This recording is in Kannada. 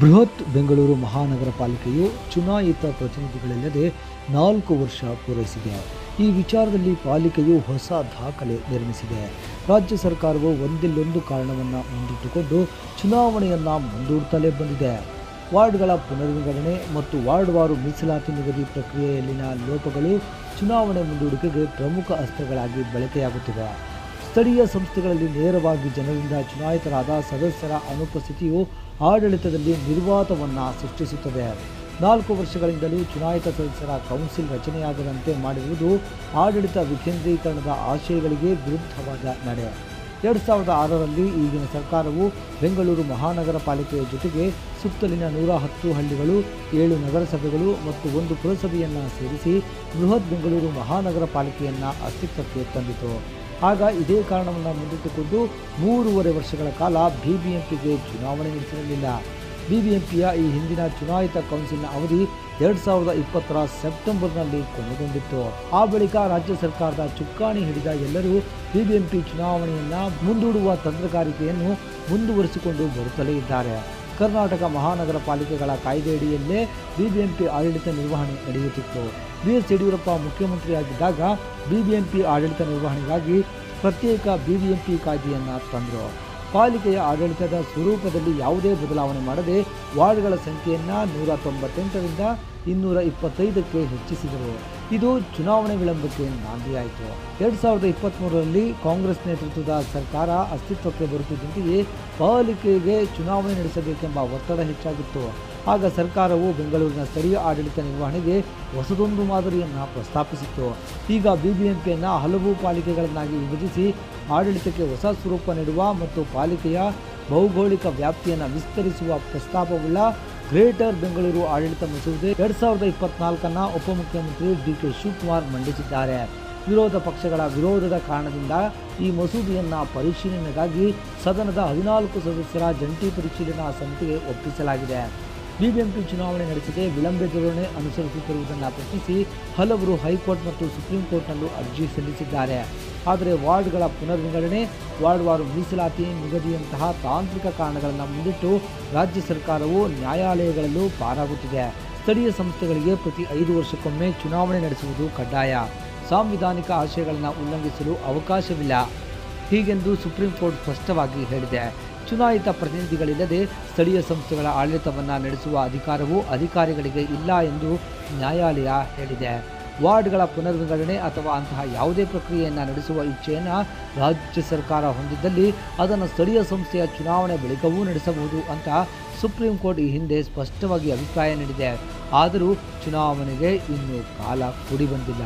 ಬೃಹತ್ ಬೆಂಗಳೂರು ಮಹಾನಗರ ಪಾಲಿಕೆಯು ಚುನಾಯಿತ ಪ್ರತಿನಿಧಿಗಳಿಲ್ಲದೆ ನಾಲ್ಕು ವರ್ಷ ಪೂರೈಸಿದೆ. ಈ ವಿಚಾರದಲ್ಲಿ ಪಾಲಿಕೆಯು ಹೊಸ ದಾಖಲೆ ನಿರ್ಮಿಸಿದೆ. ರಾಜ್ಯ ಸರ್ಕಾರವು ಒಂದಿಲ್ಲೊಂದು ಕಾರಣವನ್ನು ಮುಂದಿಟ್ಟುಕೊಂಡು ಚುನಾವಣೆಯನ್ನು ಮುಂದೂಡುತ್ತಲೇ ಬಂದಿದೆ. ವಾರ್ಡ್ಗಳ ಪುನರ್ವಿಂಗಡಣೆ ಮತ್ತು ವಾರ್ಡ್ವಾರು ಮೀಸಲಾತಿ ನಿಗದಿ ಪ್ರಕ್ರಿಯೆಯಲ್ಲಿನ ಲೋಪಗಳು ಚುನಾವಣೆ ಮುಂದೂಡಿಕೆಗೆ ಪ್ರಮುಖ ಅಸ್ತ್ರಗಳಾಗಿ ಬಳಕೆಯಾಗುತ್ತಿವೆ. ಸ್ಥಳೀಯ ಸಂಸ್ಥೆಗಳಲ್ಲಿ ನೇರವಾಗಿ ಜನರಿಂದ ಚುನಾಯಿತರಾದ ಸದಸ್ಯರ ಅನುಪಸ್ಥಿತಿಯು ಆಡಳಿತದಲ್ಲಿ ನಿರ್ವಾತವನ್ನು ಸೃಷ್ಟಿಸುತ್ತದೆ. ನಾಲ್ಕು ವರ್ಷಗಳಿಂದಲೂ ಚುನಾಯಿತ ಸದಸ್ಯರ ಕೌನ್ಸಿಲ್ ರಚನೆಯಾಗದಂತೆ ಮಾಡಿರುವುದು ಆಡಳಿತ ವಿಕೇಂದ್ರೀಕರಣದ ಆಶಯಗಳಿಗೆ ವಿರುದ್ಧವಾದ ನಡೆ. ಎರಡು ಸಾವಿರದ ಆರರಲ್ಲಿ ಈಗಿನ ಸರ್ಕಾರವು ಬೆಂಗಳೂರು ಮಹಾನಗರ ಪಾಲಿಕೆಯ ಜೊತೆಗೆ ಸುತ್ತಲಿನ ನೂರ ಹತ್ತು ಹಳ್ಳಿಗಳು, ಏಳು ನಗರಸಭೆಗಳು ಮತ್ತು ಒಂದು ಪುರಸಭೆಯನ್ನು ಸೇರಿಸಿ ಬೃಹತ್ ಬೆಂಗಳೂರು ಮಹಾನಗರ ಪಾಲಿಕೆಯನ್ನು ಅಸ್ತಿತ್ವಕ್ಕೆ ತಂದಿತು. ಆಗ ಇದೇ ಕಾರಣವನ್ನು ಮುಂದಿಟ್ಟುಕೊಂಡು ಮೂರುವರೆ ವರ್ಷಗಳ ಕಾಲ ಬಿಬಿಎಂಪಿಗೆ ಚುನಾವಣೆ ನಡೆಸಿರಲಿಲ್ಲ ಬಿಬಿಎಂಪಿಯ ಈ ಹಿಂದಿನ ಚುನಾಯಿತ ಕೌನ್ಸಿಲ್ನ ಅವಧಿ ಎರಡ್ ಸಾವಿರದ ಇಪ್ಪತ್ತರ ಸೆಪ್ಟೆಂಬರ್ನಲ್ಲಿ ಕೊನೆಗೊಂಡಿತ್ತು. ಆ ಬಳಿಕ ರಾಜ್ಯ ಸರ್ಕಾರದ ಚುಕ್ಕಾಣಿ ಹಿಡಿದ ಎಲ್ಲರೂ ಬಿಬಿಎಂಪಿ ಚುನಾವಣೆಯನ್ನ ಮುಂದೂಡುವ ತಂತ್ರಗಾರಿಕೆಯನ್ನು ಮುಂದುವರಿಸಿಕೊಂಡು ಬರುತ್ತಲೇ ಇದ್ದಾರೆ. ಕರ್ನಾಟಕ ಮಹಾನಗರ ಪಾಲಿಕೆಗಳ ಕಾಯ್ದೆಯಡಿಯಲ್ಲೇ ಬಿಬಿಎಂಪಿ ಆಡಳಿತ ನಿರ್ವಹಣೆ ನಡೆಯುತ್ತಿತ್ತು. ಬಿ ಎಸ್ ಯಡಿಯೂರಪ್ಪ ಮುಖ್ಯಮಂತ್ರಿಯಾಗಿದ್ದಾಗ ಬಿಬಿಎಂಪಿ ಆಡಳಿತ ನಿರ್ವಹಣೆಗಾಗಿ ಪ್ರತ್ಯೇಕ ಬಿಬಿಎಂಪಿ ಕಾಯ್ದೆಯನ್ನು ತಂದರು. ಪಾಲಿಕೆಯ ಆಡಳಿತದ ಸ್ವರೂಪದಲ್ಲಿ ಯಾವುದೇ ಬದಲಾವಣೆ ಮಾಡದೆ ವಾರ್ಡ್ಗಳ ಸಂಖ್ಯೆಯನ್ನು ನೂರ ತೊಂಬತ್ತೆಂಟರಿಂದ ಇನ್ನೂರ ಇಪ್ಪತ್ತೈದಕ್ಕೆ ಹೆಚ್ಚಿಸಿದರು. ಇದು ಚುನಾವಣೆ ವಿಳಂಬಕ್ಕೆ ನಾಂದಿಯಾಯಿತು ಎರಡು ಸಾವಿರದ ಇಪ್ಪತ್ತ್ಮೂರರಲ್ಲಿ ಕಾಂಗ್ರೆಸ್ ನೇತೃತ್ವದ ಸರ್ಕಾರ ಅಸ್ತಿತ್ವಕ್ಕೆ ಬರುತ್ತಿದ್ದಂತೆಯೇ ಪಾಲಿಕೆಗೆ ಚುನಾವಣೆ ನಡೆಸಬೇಕೆಂಬ ಒತ್ತಡ ಹೆಚ್ಚಾಗಿತ್ತು. ಆಗ ಸರ್ಕಾರವು ಬೆಂಗಳೂರಿನ ಸ್ಥಳೀಯ ಆಡಳಿತ ನಿರ್ವಹಣೆಗೆ ಹೊಸದೊಂದು ಮಾದರಿಯನ್ನು ಪ್ರಸ್ತಾಪಿಸಿತ್ತು. ಈಗ ಬಿಬಿಎಂಪಿಯನ್ನು ಹಲವು ಪಾಲಿಕೆಗಳನ್ನಾಗಿ ವಿಭಜಿಸಿ ಆಡಳಿತಕ್ಕೆ ಹೊಸ ಸ್ವರೂಪ ನೀಡುವ ಮತ್ತು ಪಾಲಿಕೆಯ ಭೌಗೋಳಿಕ ವ್ಯಾಪ್ತಿಯನ್ನು ವಿಸ್ತರಿಸುವ ಪ್ರಸ್ತಾಪವುಳ್ಳ ಗ್ರೇಟರ್ ಬೆಂಗಳೂರು ಆಡಳಿತ ಮಸೂದೆ ಎರಡ್ ಸಾವಿರದ ಇಪ್ಪತ್ನಾಲ್ಕನ್ನು ಉಪಮುಖ್ಯಮಂತ್ರಿ ಡಿ ಕೆ ಶಿವಕುಮಾರ್ ಮಂಡಿಸಿದ್ದಾರೆ. ವಿರೋಧ ಪಕ್ಷಗಳ ವಿರೋಧದ ಕಾರಣದಿಂದ ಈ ಮಸೂದೆಯನ್ನು ಪರಿಶೀಲನೆಗಾಗಿ ಸದನದ ಹದಿನಾಲ್ಕು ಸದಸ್ಯರ ಜಂಟಿ ಪರಿಶೀಲನಾ ಸಮಿತಿಗೆ ಒಪ್ಪಿಸಲಾಗಿದೆ. ಬಿಬಿಎಂಪಿ ಚುನಾವಣೆ ನಡೆಸದೆ ವಿಳಂಬ ಧೋರಣೆ ಅನುಸರಿಸುತ್ತಿರುವುದನ್ನು ಪ್ರಶ್ನಿಸಿ ಹಲವರು ಹೈಕೋರ್ಟ್ ಮತ್ತು ಸುಪ್ರೀಂ ಕೋರ್ಟ್ನಲ್ಲೂ ಅರ್ಜಿ ಸಲ್ಲಿಸಿದ್ದಾರೆ. ಆದರೆ ವಾರ್ಡ್ಗಳ ಪುನರ್ವಿಂಗಡಣೆ ವಾರ್ಡ್ವಾರು ಮೀಸಲಾತಿ, ನಿಗದಿಯಂತಹ ತಾಂತ್ರಿಕ ಕಾರಣಗಳನ್ನು ಮುಂದಿಟ್ಟು ರಾಜ್ಯ ಸರ್ಕಾರವು ನ್ಯಾಯಾಲಯಗಳಲ್ಲೂ ಪಾರಾಗುತ್ತಿದೆ. ಸ್ಥಳೀಯ ಸಂಸ್ಥೆಗಳಿಗೆ ಪ್ರತಿ ಐದು ವರ್ಷಕ್ಕೊಮ್ಮೆ ಚುನಾವಣೆ ನಡೆಸುವುದು ಕಡ್ಡಾಯ. ಸಾಂವಿಧಾನಿಕ ಆಶಯಗಳನ್ನು ಉಲ್ಲಂಘಿಸಲು ಅವಕಾಶವಿಲ್ಲ. ಹೀಗೆಂದು ಸುಪ್ರೀಂ ಕೋರ್ಟ್ ಸ್ಪಷ್ಟವಾಗಿ ಹೇಳಿದೆ. ಚುನಾಯಿತ ಪ್ರತಿನಿಧಿಗಳಿಲ್ಲದೆ ಸ್ಥಳೀಯ ಸಂಸ್ಥೆಗಳ ಆಡಳಿತವನ್ನು ನಡೆಸುವ ಅಧಿಕಾರವು ಅಧಿಕಾರಿಗಳಿಗೆ ಇಲ್ಲ ಎಂದು ನ್ಯಾಯಾಲಯ ಹೇಳಿದೆ. ವಾರ್ಡ್ಗಳ ಪುನರ್ವಿಂಗಡಣೆ ಅಥವಾ ಅಂತಹ ಯಾವುದೇ ಪ್ರಕ್ರಿಯೆಯನ್ನು ನಡೆಸುವ ಇಚ್ಛೆಯನ್ನು ರಾಜ್ಯ ಸರ್ಕಾರ ಹೊಂದಿದ್ದಲ್ಲಿ ಅದನ್ನು ಸ್ಥಳೀಯ ಸಂಸ್ಥೆಯ ಚುನಾವಣೆ ಬಳಿಕವೂ ನಡೆಸಬಹುದು ಅಂತ ಸುಪ್ರೀಂ ಕೋರ್ಟ್ ಈ ಹಿಂದೆ ಸ್ಪಷ್ಟವಾಗಿ ಅಭಿಪ್ರಾಯ ನೀಡಿದೆ. ಆದರೂ ಚುನಾವಣೆಗೆ ಇನ್ನೂ ಕಾಲ ಕೂಡಿ ಬಂದಿಲ್ಲ.